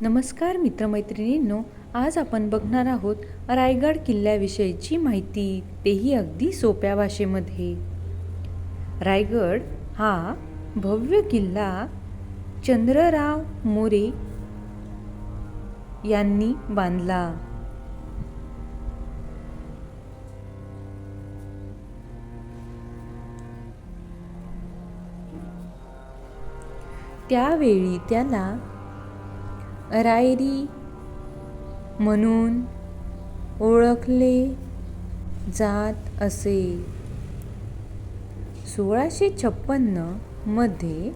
नमस्कार मित्रमैत्रिणींनो आज आपण बघणार आहोत रायगड किल्ल्याविषयीची माहिती. तेही अगदी सोप्या भाषेमध्ये. रायगड हा भव्य किल्ला चंद्रराव मोरे यांनी बांधला. त्यावेळी त्याला रायरी म्हणून ओळखले जात असे. सोळाशे छप्पन्नमध्ये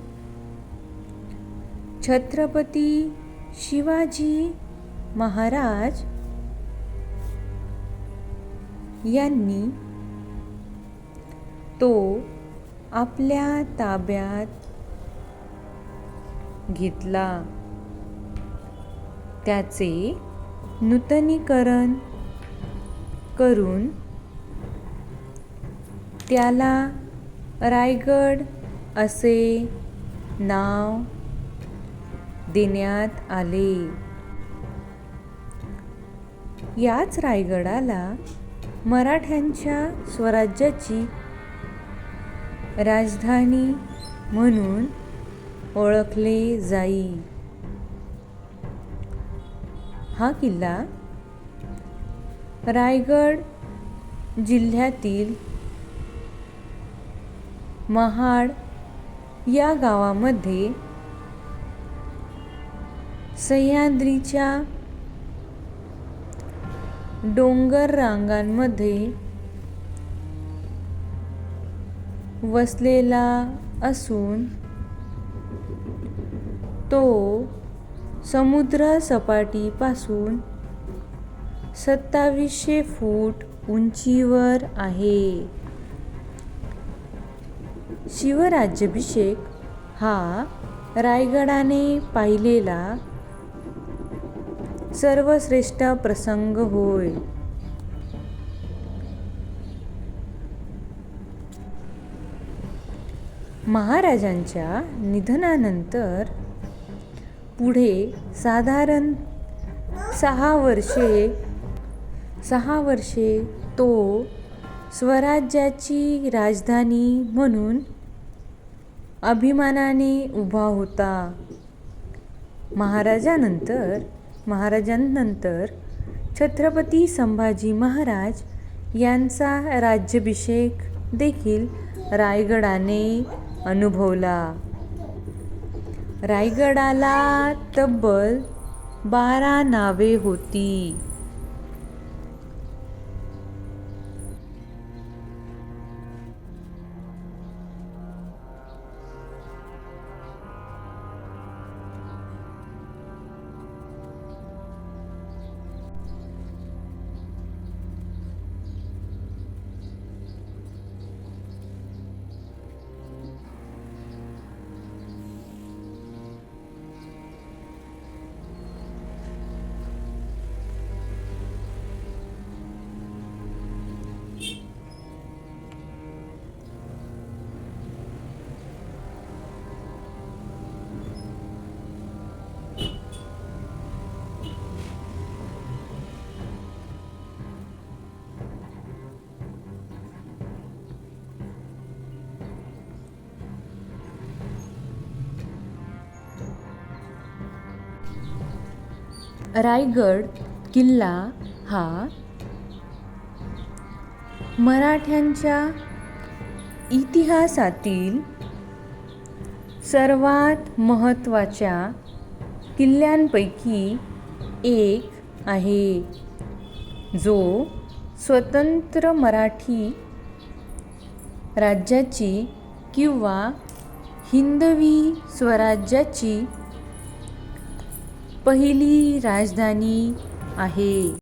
छत्रपती शिवाजी महाराज यांनी तो आपल्या ताब्यात घेतला. त्याचे नूतनीकरण करून त्याला रायगड असे नाव देण्यात आले. याच रायगडाला मराठ्यांच्या स्वराज्याची राजधानी म्हणून ओळखले जाई. हा किल्ला रायगड जिल्ह्यातील महाड या गावामध्ये सह्याद्रीच्या डोंगर रांगांमध्ये वसलेला असून तो समुद्र सपाटीपासून सत्तावीसशे फूट उंचीवर आहे. शिवराज्याभिषेक हा रायगडाने पाहिलेला सर्वश्रेष्ठ प्रसंग होय. महाराजांच्या निधनानंतर पुढे साधारण सहा वर्षे सहा वर्षे तो स्वराज्याची राजधानी म्हणून अभिमानाने उभा होता. महाराजानंतर महाराजांनंतर छत्रपती संभाजी महाराज यांचा राज्याभिषेक देखील रायगडाने अनुभवला. रायगडाला तब्बल बारा नावे होती. रायगड किल्ला हा मराठ्यांच्या इतिहासातील सर्वात महत्त्वाच्या किल्ल्यांपैकी एक आहे. जो स्वतंत्र मराठी राज्याची किंवा हिंदवी स्वराज्याची पहिली राजधानी आहे.